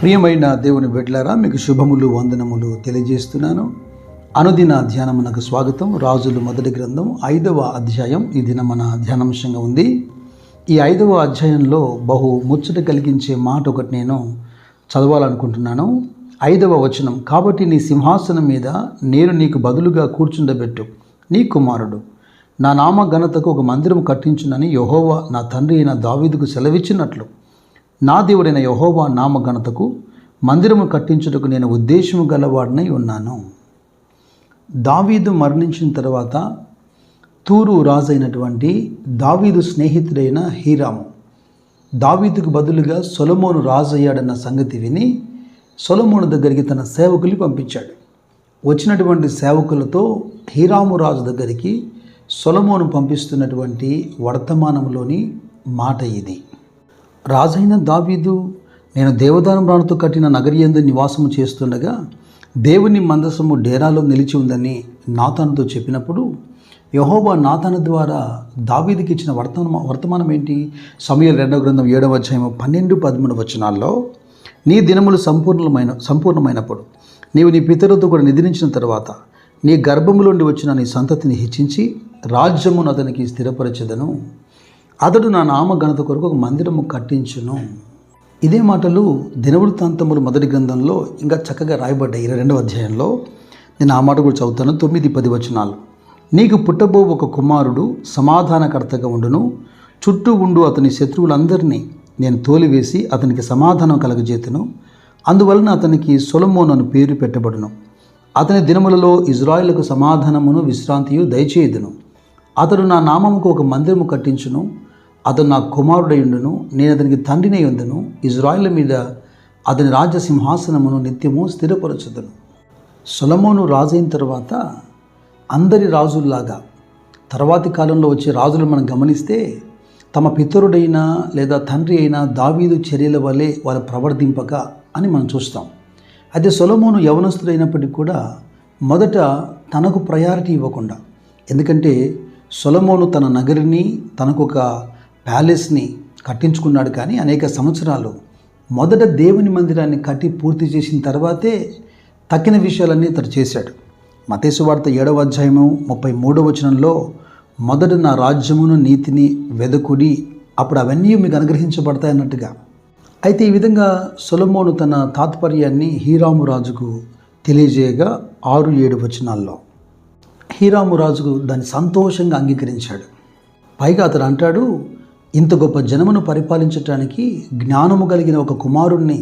ప్రియమైన దేవుని బిడ్లారా మీకు శుభములు వందనములు తెలియజేస్తున్నాను. అనుదిన ధ్యానమునకు స్వాగతం. రాజులు మొదటి గ్రంథం ఐదవ అధ్యాయం. ఈ దిన మన ధ్యానాంశంగా ఉంది. ఈ ఐదవ అధ్యాయంలో బహు ముచ్చట కలిగించే మాట ఒకటి నేను చదవాలనుకుంటున్నాను. ఐదవ వచనం కాబట్టి నీ సింహాసనం మీద నేను నీకు బదులుగా కూర్చుండబెట్టు నీ కుమారుడు. నా నామ ఘనతకు ఒక మందిరం కట్టించునని యహోవా నా తండ్రి అయిన దావీదుకు సెలవిచ్చినట్లు. నా దేవుడైన యహోవా నామఘనతకు మందిరము కట్టించుటకు నేను ఉద్దేశము గలవాడినై ఉన్నాను. దావీదు మరణించిన తర్వాత తూరు రాజైనటువంటి దావీదు స్నేహితుడైన హీరాము దావీదుకు బదులుగా సొలమోను రాజయ్యాడన్న సంగతి విని సొలమోను దగ్గరికి తన సేవకుల్ని పంపించాడు. వచ్చినటువంటి సేవకులతో హీరాము రాజు దగ్గరికి సొలమోను పంపిస్తున్నటువంటి వర్తమానంలోని మాట ఇది. రాజైన దావీదు నేను దేవదానం రాణుతో కట్టిన నగరియందు నివాసము చేస్తుండగా దేవుని మందసము డేరాలో నిలిచి ఉందని నాతానుతో చెప్పినప్పుడు యహోబా నాతన ద్వారా దావీదికి ఇచ్చిన వర్తమానం వర్తమానం ఏంటి? సమయం రెండవ గ్రంథం ఏడవ అధ్యాయం పన్నెండు పదమూడు వచనాల్లో నీ దినములు సంపూర్ణమైన సంపూర్ణమైనప్పుడు నీవు నీ పితరులతో కూడా నిద్రించిన తర్వాత నీ గర్భములోండి వచ్చిన నీ సంతతిని హెచ్చించి రాజ్యమును అతనికి స్థిరపరచదను. అతడు నా నామ ఘనత కొరకు ఒక మందిరము కట్టించును. ఇదే మాటలు దినవృత్తాంతములు మొదటి గ్రంథంలో ఇంకా చక్కగా రాయబడ్డాయి. ఇరవై రెండవ అధ్యాయంలో నేను ఆ మాట కూడా చదువుతాను. తొమ్మిది పది వచనాలు. నీకు పుట్టబో ఒక కుమారుడు సమాధానకర్తగా ఉండును. చుట్టూ ఉండు అతని శత్రువులందరినీ నేను తోలివేసి అతనికి సమాధానం కలగజేతును. అందువలన అతనికి సొలమోను అని పేరు పెట్టబడును. అతని దినములలో ఇజ్రాయిలకు సమాధానమును విశ్రాంతియు దయచేయుదును. అతడు నా నామముకు ఒక మందిరము కట్టించును. అతను నా కుమారుడయుండును నేను అతనికి తండ్రినై ఉందును ఇజ్రాయిల్ మీద అతని రాజ్య సింహాసనమును నిత్యము స్థిరపరచుదును. సొలమోను రాజైన తర్వాత అందరి రాజుల్లాగా తర్వాతి కాలంలో వచ్చే రాజులు మనం గమనిస్తే తమ పితరుడైన లేదా తండ్రి అయిన దావీదు చర్యల వలె వాళ్ళు ప్రవర్తింపక అని మనం చూస్తాం. అయితే సొలమోను యవనస్తుడైనప్పటికీ కూడా మొదట తనకు ప్రయారిటీ ఇవ్వకుండా ఎందుకంటే సొలమోను తన నగరిని తనకు ఒక ప్యాలెస్ని కట్టించుకున్నాడు కానీ అనేక సంవత్సరాలు మొదట దేవుని మందిరాన్ని కట్టి పూర్తి చేసిన తర్వాతే తక్కిన విషయాలన్నీ అతడు చేశాడు. మతేసు వార్త ఏడవ అధ్యాయము ముప్పై మూడవ వచనంలో మొదట నా రాజ్యమును నీతిని వెదకుడి అప్పుడు అవన్నీ మీకు అనుగ్రహించబడతాయి అన్నట్టుగా. అయితే ఈ విధంగా సొలమోను తన తాత్పర్యాన్ని హీరాము రాజుకు తెలియజేయగా ఆరు ఏడు వచనాల్లో. హీరాము రాజుకు దాన్ని సంతోషంగా అంగీకరించాడు. పైగా అతడు అంటాడు ఇంత గొప్ప జనమును పరిపాలించటానికి జ్ఞానము కలిగిన ఒక కుమారుణ్ణి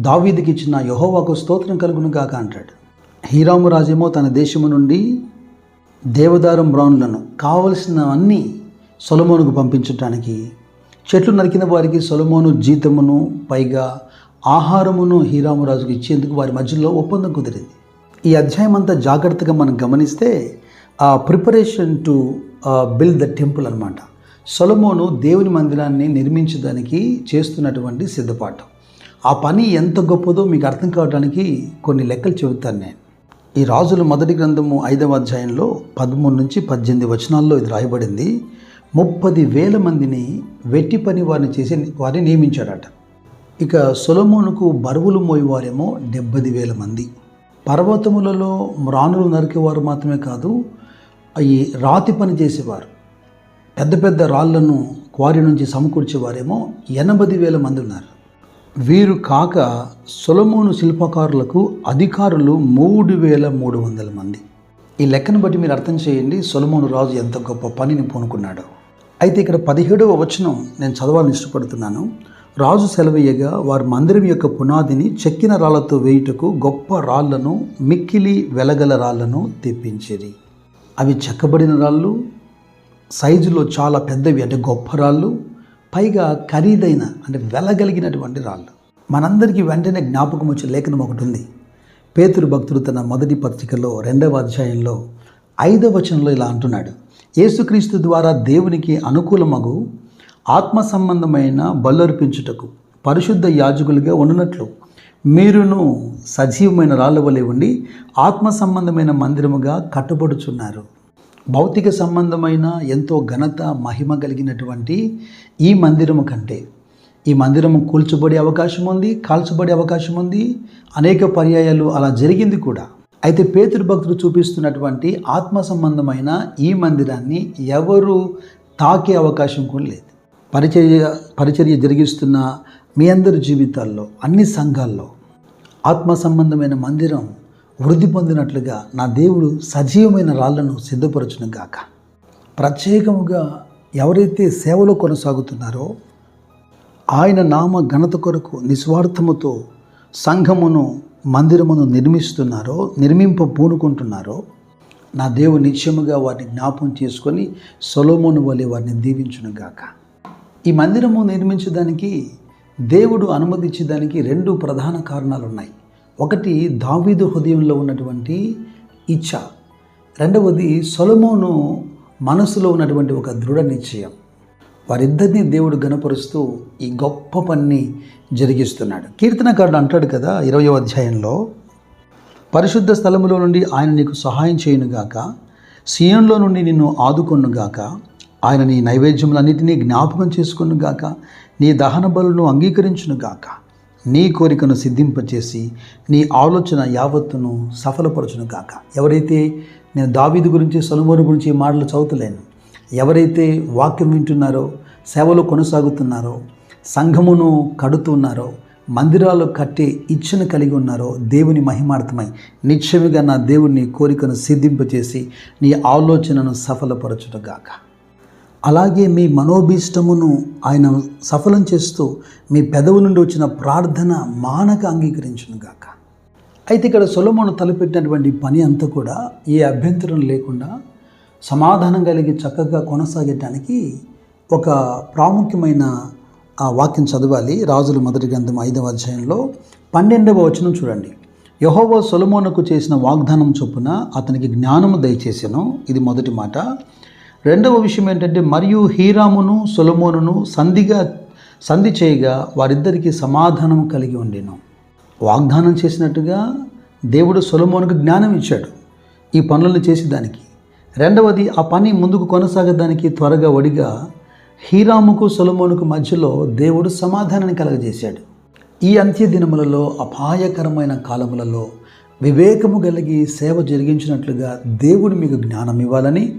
దావీదికి ఇచ్చిన యహోవాకు స్తోత్రం కలుగును గాక అంటాడు. హీరాము రాజేమో తన దేశము నుండి దేవదారం బ్రౌన్లను కావలసిన అన్ని సొలమోనుకు పంపించటానికి చెట్లు నరికిన వారికి సొలమోను జీతమును పైగా ఆహారమును హీరామురాజుకు ఇచ్చేందుకు వారి మధ్యలో ఒప్పందం కుదిరింది. ఈ అధ్యాయం అంతా జాగ్రత్తగా మనం గమనిస్తే ఆ preparation to build the temple అనమాట సొలమోను దేవుని మందిరాన్ని నిర్మించడానికి చేస్తున్నటువంటి సిద్ధపాటు ఆ పని ఎంత గొప్పదో మీకు అర్థం కావడానికి కొన్ని లెక్కలు చెబుతాను నేను. ఈ రాజుల మొదటి గ్రంథము ఐదవ అధ్యాయంలో పదమూడు నుంచి పద్దెనిమిది వచనాల్లో ఇది రాయబడింది. ముప్పది వేల మందిని వెట్టి పని వారిని చేసి వారిని నియమించాడట. ఇక సొలమోనుకు బరువులు మోయేవారేమో డెబ్బది వేల మంది. పర్వతములలో రాణులు నరికేవారు మాత్రమే కాదు ఈ రాతి పని చేసేవారు. పెద్ద పెద్ద రాళ్ళను క్వారీ నుంచి సమకూర్చేవారేమో ఎనభై వేల మంది ఉన్నారు. వీరు కాక సొలమోను శిల్పకారులకు అధికారులు మూడు వేల మూడు వందల మంది. ఈ లెక్కను బట్టి మీరు అర్థం చేయండి సొలమోను రాజు ఎంత గొప్ప పనిని పూనుకున్నాడు. అయితే ఇక్కడ పదిహేడవ వచనం నేను చదవాలని ఇష్టపడుతున్నాను. రాజు సెలవయ్యగా వారి మందిరం యొక్క పునాదిని చెక్కిన రాళ్ళతో వేయుటకు గొప్ప రాళ్ళను మిక్కిలి వెలగల రాళ్ళను తెప్పించేది. అవి చెక్కబడిన రాళ్ళు సైజులో చాలా పెద్దవి అంటే గొప్ప రాళ్ళు పైగా ఖరీదైన అంటే వెలగలిగినటువంటి రాళ్ళు. మనందరికీ వెంటనే జ్ఞాపకం వచ్చే లేఖనం ఒకటి ఉంది. పేతురు భక్తుడు తన మొదటి పత్రికలో రెండవ అధ్యాయంలో ఐదవ వచనంలో ఇలా అంటున్నాడు. యేసుక్రీస్తు ద్వారా దేవునికి అనుకూలమగు ఆత్మ సంబంధమైన బల్లర్పించుటకు పరిశుద్ధ యాజకులుగా ఉండునట్లు. మీరును సజీవమైన రాళ్ళ వలె ఉండి ఆత్మ సంబంధమైన మందిరముగా కట్టబడుచున్నారు. భౌతిక సంబంధమైన ఎంతో ఘనత మహిమ కలిగినటువంటి ఈ మందిరము కంటే ఈ మందిరం కూల్చబడే అవకాశం ఉంది కాల్చబడే అవకాశం ఉంది అనేక పర్యాయాలు అలా జరిగింది కూడా. అయితే పేతురు భక్తులు చూపిస్తున్నటువంటి ఆత్మ సంబంధమైన ఈ మందిరాన్ని ఎవరు తాకే అవకాశం కూడా లేదు. పరిచర్య పరిచర్య జరిగిస్తున్న మీ అందరి జీవితాల్లో అన్ని సంఘాల్లో ఆత్మ సంబంధమైన మందిరం వృద్ధి పొందినట్లుగా నా దేవుడు సజీవమైన రాళ్ళను సిద్ధపరచును గాక. ప్రత్యేకముగా ఎవరైతే సేవలో కొనసాగుతున్నారో ఆయన నామ ఘనత కొరకు నిస్వార్థముతో సంఘమును మందిరమును నిర్మిస్తున్నారో నిర్మింప పూనుకుంటున్నారో నా దేవుడు నిత్యముగా వారిని జ్ఞాపం చేసుకొని సొలోమోను వలె వారిని దీవించునుగాక ఈ మందిరము నిర్మించడానికి దేవుడు అనుమతించడానికి రెండు ప్రధాన కారణాలు ఉన్నాయి ఒకటి దావీదు హృదయంలో ఉన్నటువంటి ఇచ్ఛ రెండవది సొలమోను మనసులో ఉన్నటువంటి ఒక దృఢ నిశ్చయం. వారిద్దరిని దేవుడు గనపరుస్తూ ఈ గొప్ప పని జరిగిస్తున్నాడు. కీర్తనకారుడు అంటాడు కదా ఇరవయో అధ్యాయంలో పరిశుద్ధ స్థలములో నుండి ఆయన నీకు సహాయం చేయునుగాక సీయంలో నుండి నిన్ను ఆదుకొనుగాక ఆయన నీ నైవేద్యములన్నిటినీ జ్ఞాపకం చేసుకొనుగాక నీ దహన బలును అంగీకరించునుగాక నీ కోరికను సిద్ధింపచేసి నీ ఆలోచన యావత్తును సఫలపరచునుగాక. ఎవరైతే నేను దావీదు గురించి సొలమోను గురించి మాటలు చదువుతలేను ఎవరైతే వాక్యం వింటున్నారో సేవలు కొనసాగుతున్నారో సంఘమును కడుతున్నారో మందిరాలు కట్టే ఇచ్చను కలిగి ఉన్నారో దేవుని మహిమార్థమై నిత్యముగా నా దేవుని కోరికను సిద్ధింపచేసి నీ ఆలోచనను సఫలపరచుటగాక అలాగే మీ మనోభీష్టమును ఆయన సఫలం చేస్తూ మీ పెదవు నుండి వచ్చిన ప్రార్థన మానక అంగీకరించునుగాక అయితే ఇక్కడ సొలమోను తలపెట్టినటువంటి పని అంతా కూడా ఏ అభ్యంతరం లేకుండా సమాధానం కలిగి చక్కగా కొనసాగటానికి ఒక ప్రాముఖ్యమైన ఆ వాక్యం చదవాలి. రాజుల మొదటి గ్రంథం ఐదవ అధ్యాయంలో పన్నెండవ వచనం చూడండి. యహోవో సొలమోనకు చేసిన వాగ్దానం చొప్పున అతనికి జ్ఞానము దయచేసాను. ఇది మొదటి మాట. రెండవ విషయం ఏంటంటే మరియు హీరామును సొలమోనును సంధిగా సంధి చేయగా వారిద్దరికీ సమాధానం కలిగి ఉండేను. వాగ్దానం చేసినట్టుగా దేవుడు సొలమోనుకు జ్ఞానం ఇచ్చాడు ఈ పనులను చేసేదానికి రెండవది ఆ పని ముందుకు కొనసాగడానికి త్వరగా వడిగా హీరాముకు సొలమోనుకు మధ్యలో దేవుడు సమాధానాన్ని కలగజేశాడు. ఈ అంత్య దినములలో అపాయకరమైన కాలములలో వివేకము కలిగి సేవ జరిగించినట్లుగా దేవుడు మీకు జ్ఞానం ఇవ్వాలని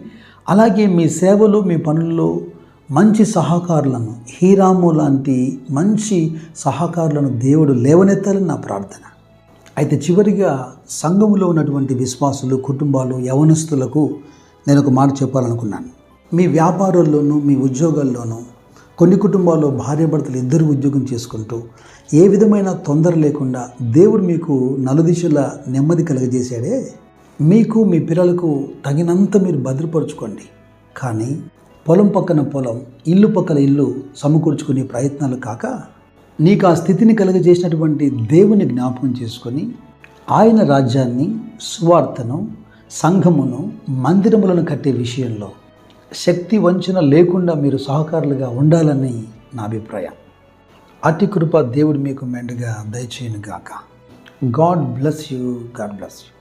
అలాగే మీ సేవలు మీ పనుల్లో మంచి సహకారులను హీరాము లాంటి మంచి సహకారులను దేవుడు లేవనెత్తాలని నా ప్రార్థన. అయితే చివరిగా సంఘములో ఉన్నటువంటి విశ్వాసులు కుటుంబాలు యవనస్తులకు నేను ఒక మాట చెప్పాలనుకున్నాను. మీ వ్యాపారాల్లోనూ మీ ఉద్యోగాల్లోనూ కొన్ని కుటుంబాల్లో భార్యాభర్తలు ఇద్దరు ఉద్యోగం చేసుకుంటూ ఏ విధమైన తొందర లేకుండా దేవుడు మీకు నలుదిశల నెమ్మది కలుగజేశాడే? మీకు మీ పిల్లలకు తగినంత మీరు భద్రపరుచుకోండి. కానీ పొలం పక్కన పొలం ఇల్లు పక్కన ఇల్లు సమకూర్చుకునే ప్రయత్నాలు కాక నీకు ఆ స్థితిని కలుగజేసినటువంటి దేవుని జ్ఞాపకం చేసుకొని ఆయన రాజ్యాన్ని సువార్తను సంఘమును మందిరములను కట్టే విషయంలో శక్తి వంచన లేకుండా మీరు సహకారులుగా ఉండాలని నా అభిప్రాయం. అతి కృప దేవుడు మీకు మెండుగా దయచేయను గాక God bless you God bless you.